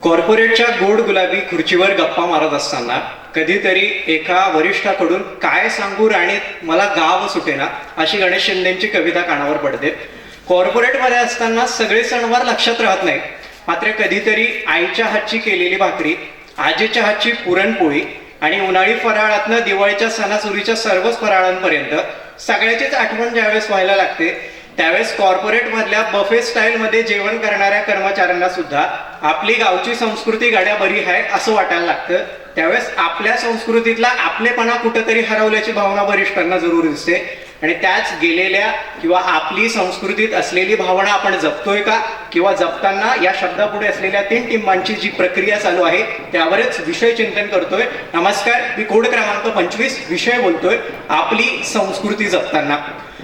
कॉर्पोरेटच्या गोड गुलाबी खुर्चीवर गप्पा मारत असताना कधीतरी एका वरिष्ठाकडून काय सांगू राणीत मला गाव सुटेना अशी गणेश शिंदेची कविता कानावर पडते. कॉर्पोरेटमध्ये असताना सगळे सणवार लक्षात राहत नाही. मात्र कधीतरी आईच्या हातची केलेली भाकरी आजीच्या हातची पुरणपोळी आणि उन्हाळी फराळातनं दिवाळीच्या सणासुरीच्या सर्वच फराळांपर्यंत सगळ्याचीच आठवण ज्यावेळेस व्हायला लागते त्यावेळेस कॉर्पोरेट मधल्या बफे स्टाईल मध्ये जेवण करणाऱ्या कर्मचाऱ्यांना सुद्धा आपली गावची संस्कृती गाड्या बरी आहे असं वाटायला लागतं. त्यावेळेस आपल्या संस्कृतीतला आपलेपणा कुठंतरी हरवल्याची भावना वरिष्ठांना जरूर दिसते. आणि त्याच गेलेल्या किंवा आपली संस्कृतीत असलेली भावना आपण जपतोय का? किंवा जपताना या शब्दापुढे असलेल्या तीन टिंबांची जी प्रक्रिया चालू आहे त्यावरच विषय चिंतन करतोय. नमस्कार मी कोड क्रमांक पंचवीस विषय बोलतोय. आपली संस्कृती जपताना.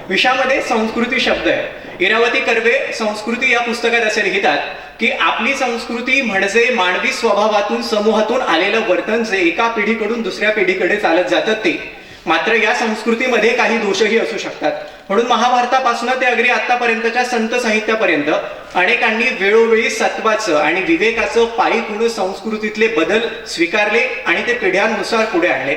विषयामध्ये संस्कृती शब्द आहे. इरावती कर्वे संस्कृती या पुस्तकात असे लिहितात की आपली संस्कृती म्हणजे मानवी स्वभावातून समूहातून आलेलं वर्तन जे एका पिढीकडून दुसऱ्या पिढीकडे चालत जातात ते. मात्र या संस्कृतीमध्ये काही दोषही असू शकतात. म्हणून महाभारतापासून ते अगदी आतापर्यंतच्या संत साहित्यापर्यंत अनेकांनी वेळोवेळी सत्वाचं आणि विवेकाचं पायी संस्कृतीतले बदल स्वीकारले आणि ते पिढ्यांनुसार पुढे आणले.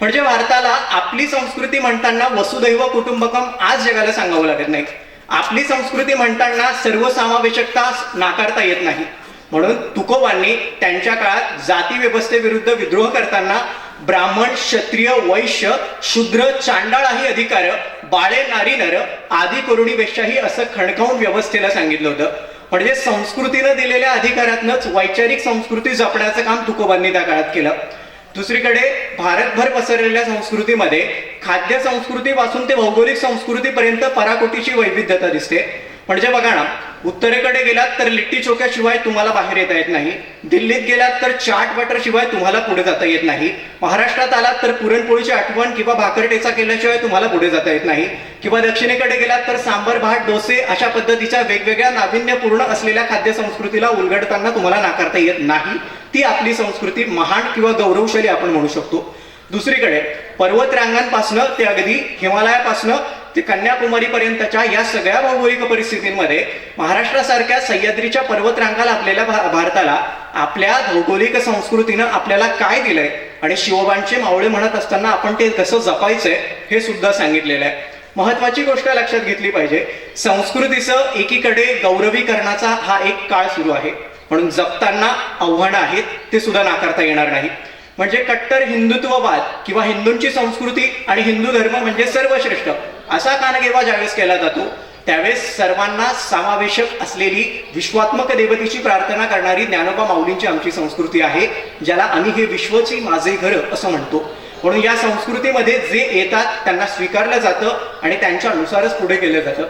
म्हणजे भारताला आपली संस्कृती म्हणताना वसुदैव कुटुंबकम आज जगाला सांगावं लागत नाही. आपली संस्कृती म्हणताना सर्वसमावेशकता नाकारता येत नाही. म्हणून तुकोबांनी त्यांच्या काळात जाती व्यवस्थेविरुद्ध विद्रोह करताना ब्राह्मण क्षत्रिय वैश्य शूद्र चांडाळाही अधिकार बाळे नारी नर आदी करुणी वेशाही असं खणकावून व्यवस्थेला सांगितलं होतं. म्हणजे संस्कृतीनं दिलेल्या अधिकारातनच वैचारिक संस्कृती जपण्याचं काम तुकोबांनी त्या काळात केलं. दुसरीकडे भारतभर पसरलेल्या संस्कृतीमध्ये खाद्य संस्कृतीपासून ते भौगोलिक संस्कृतीपर्यंत पराकोटीची वैविध्यता दिसते. म्हणजे बघा ना उत्तरेकडे गेलात तर लिट्टी चोक्याशिवाय तुम्हाला बाहेर येता येत नाही. दिल्लीत गेलात तर चाट बटर शिवाय तुम्हाला पुढे जाता येत नाही. महाराष्ट्रात आलात तर पुरणपोळीची आठवण किंवा भाकरटेचा केल्याशिवाय तुम्हाला पुढे जाता येत नाही. किंवा दक्षिणेकडे गेलात तर सांबर भात डोसे अशा पद्धतीच्या वेगवेगळ्या नाविन्यपूर्ण असलेल्या खाद्य संस्कृतीला उलगडताना तुम्हाला नाकारता येत नाही. ती आपली संस्कृती महान किंवा गौरवशाली आपण म्हणू शकतो. दुसरीकडे पर्वत रांगांपासनं ते अगदी हिमालयापासनं ते कन्याकुमारी पर्यंतच्या या सगळ्या भौगोलिक परिस्थितींमध्ये महाराष्ट्रासारख्या सह्याद्रीच्या पर्वतरांगा लाभलेल्या भा- भारताला आपल्या भौगोलिक संस्कृतीनं आपल्याला काय दिलंय आणि शिवबांचे मावळे म्हणत असताना आपण ते कसं जपायचंय हे सुद्धा सांगितलेलं आहे. महत्वाची गोष्ट लक्षात घेतली पाहिजे संस्कृतीचं एकीकडे गौरवीकरणाचा हा एक काळ सुरू आहे. म्हणून जपताना आव्हानं आहेत ते सुद्धा नाकारता येणार नाही. म्हणजे कट्टर हिंदुत्ववाद किंवा हिंदूंची संस्कृती आणि हिंदू धर्म म्हणजे सर्वश्रेष्ठ. असा कानगेवा ज्यावेळेस केला जातो त्यावेळेस सर्वांना समावेशक असलेली विश्वात्मक देवतेची प्रार्थना करणारी ज्ञानोबा माऊलींची आमची संस्कृती आहे ज्याला आम्ही हे विश्वची माझे घर असं म्हणतो. म्हणून या संस्कृतीमध्ये जे येतात त्यांना स्वीकारलं जातं आणि त्यांच्या अनुसारच पुढे केलं जातं.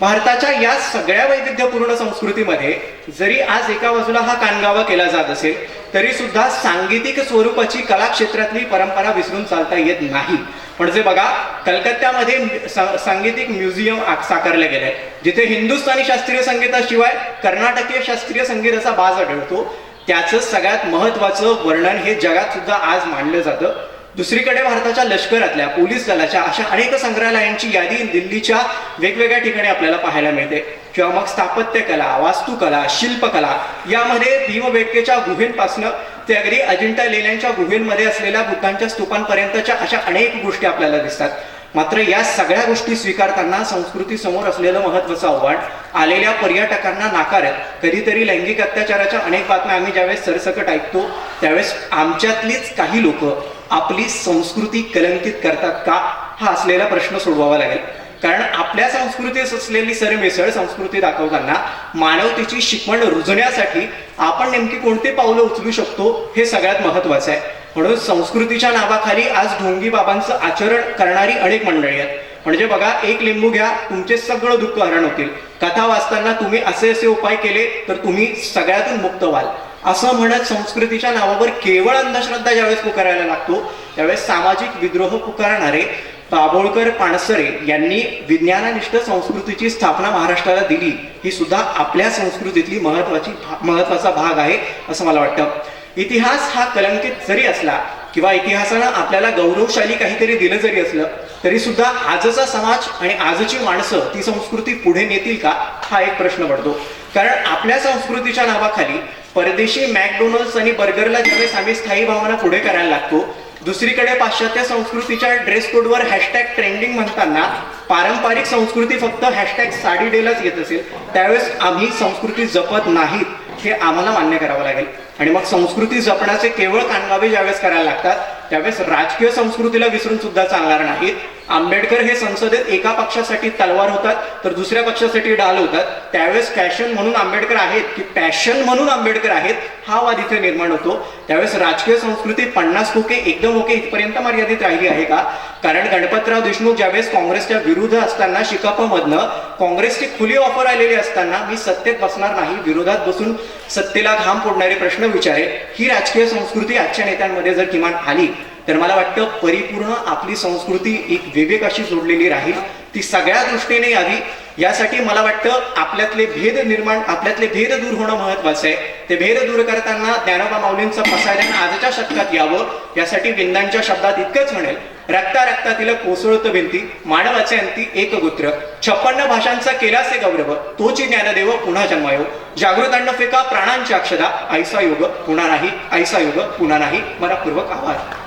भारताच्या या सगळ्या वैविध्यपूर्ण संस्कृतीमध्ये जरी आज एका बाजूला हा कानगावा केला जात असेल तरी सुद्धा सांगीतिक स्वरूपाची कला क्षेत्रातली परंपरा विसरून चालता येत नाही. म्हणजे बघा कलकत्त्यामध्ये सांगीतिक म्युझियम साकारले गेले जिथे हिंदुस्थानी शास्त्रीय संगीताशिवाय कर्नाटकीय शास्त्रीय संगीताचा बाज आढळतो त्याचं सगळ्यात महत्वाचं वर्णन हे जगात सुद्धा आज मांडलं जातं. दुसरीकडे भारताच्या लष्करातल्या पोलीस दलाच्या अशा अनेक संग्रहालयांची यादी दिल्लीच्या वेगवेगळ्या ठिकाणी आपल्याला पाहायला मिळते. किंवा मग स्थापत्यकला वास्तुकला शिल्पकला यामध्ये भीमबेटकेच्या गुहेंपासनं ते अगदी अजिंठा लेण्यांच्या गुहेंमध्ये असलेल्या बुद्धांच्या स्तूपांपर्यंतच्या अशा अनेक गोष्टी आपल्याला दिसतात. मात्र या सगळ्या गोष्टी स्वीकारताना संस्कृती समोर असलेलं महत्वाचं आव्हान आलेल्या पर्यटकांना नाकारत कधीतरी लैंगिक अत्याचाराच्या अनेक बातम्या आम्ही ज्यावेळेस सरसकट ऐकतो त्यावेळेस आमच्यातलीच काही लोक आपली संस्कृती कलंकित करतात का हा असलेला प्रश्न सोडवावा लागेल. कारण आपल्या संस्कृतीत असलेली सरमिसळ संस्कृती दाखवताना मानवतेची शिकवण रुजण्यासाठी आपण नेमकी कोणते पावलं उचलू शकतो हे सगळ्यात महत्वाचं आहे. म्हणून संस्कृतीच्या नावाखाली आज ढोंगी बाबांचं आचरण करणारी अनेक मंडळी आहेत. म्हणजे बघा एक लिंबू घ्या तुमचे सगळं दुःख हरण होतील. कथा वाचताना तुम्ही असे असे उपाय केले तर तुम्ही सगळ्यातून मुक्त व्हाल. असं म्हणत संस्कृतीच्या नावावर केवळ अंधश्रद्धा ज्यावेळेस पुकारायला लागतो त्यावेळेस सामाजिक विद्रोह पुकारणारे बाभोळकर पाणसरे यांनी विज्ञानानिष्ठ संस्कृतीची स्थापना महाराष्ट्राला दिली. ही सुद्धा आपल्या संस्कृतीतली महत्वाची महत्त्वाचा भाग आहे असं मला वाटतं. इतिहास हा कलंकित जरी असला किंवा इतिहासानं आपल्याला गौरवशाली काहीतरी दिलं जरी असलं तरी सुद्धा आजचा समाज आणि आजची माणसं ती संस्कृती पुढे नेतील का? हा एक प्रश्न पडतो. कारण आपल्या संस्कृतीच्या नावाखाली परदेशी मॅकडोनल्ड्स आणि बर्गरला ज्यावेळेस आम्ही स्थायी भावना पुढे करायला लागतो दुसरीकडे पाश्चात्य संस्कृतीच्या ड्रेस कोडवर हॅशटॅग ट्रेंडिंग म्हणताना पारंपरिक संस्कृती फक्त हॅशटॅग साडी डेलाच येत असेल त्यावेळेस आम्ही संस्कृती जपत नाहीत हे आम्हाला मान्य करावं लागेल. आणि मग संस्कृती जपण्याचे केवळ कानगावे ज्यावेळेस करायला लागतात त्यावेळेस राजकीय संस्कृतीला विसरून सुद्धा चालणार नाहीत. आंबेडकर हे संसदेत एका पक्षासाठी तलवार होतात तर दुसऱ्या पक्षासाठी डाल होतात. त्यावेळेस फॅशन म्हणून आंबेडकर आहेत की पॅशन म्हणून आंबेडकर आहेत हा वाद इथे निर्माण होतो. त्यावेळेस राजकीय संस्कृती पन्नास खोके एकदम ओके इथपर्यंत मर्यादित राहिली आहे का? कारण गणपतराव देशमुख ज्यावेळेस काँग्रेसच्या विरुद्ध असताना शिकापमधनं काँग्रेसची खुली ऑफर आलेली असताना मी सत्तेत बसणार नाही विरोधात बसून सत्तेला घाम फोडणारे प्रश्न विचारेल. ही राजकीय संस्कृती आजच्या नेत्यांमध्ये जर किमान आली तर मला वाटतं परिपूर्ण आपली संस्कृती एक विवेकाशी जोडलेली राहील. ती सगळ्या दृष्टीने यावी. यासाठी मला वाटतं आपल्यातले भेद निर्माण आपल्यातले भेद दूर होणं महत्वाचं आहे. ते भेद दूर करताना ज्ञानोबा माऊलींचं पसायदान आजच्या शतकात यावं. यासाठी विंदांच्या शब्दात इतकंच म्हणेल रक्ता रक्तातील कोसळत भिंती मानवाचे अंती एक गोत्र छप्पन्न भाषांचा केलासे गौरव तोची ज्ञानदेव पुन्हा जन्मायो. जागृत अन्न फेका प्राणांची अक्षदा ऐसा योग पुन्हा नाही ऐसा योग पुन्हा नाही. मनापूर्वक आभार.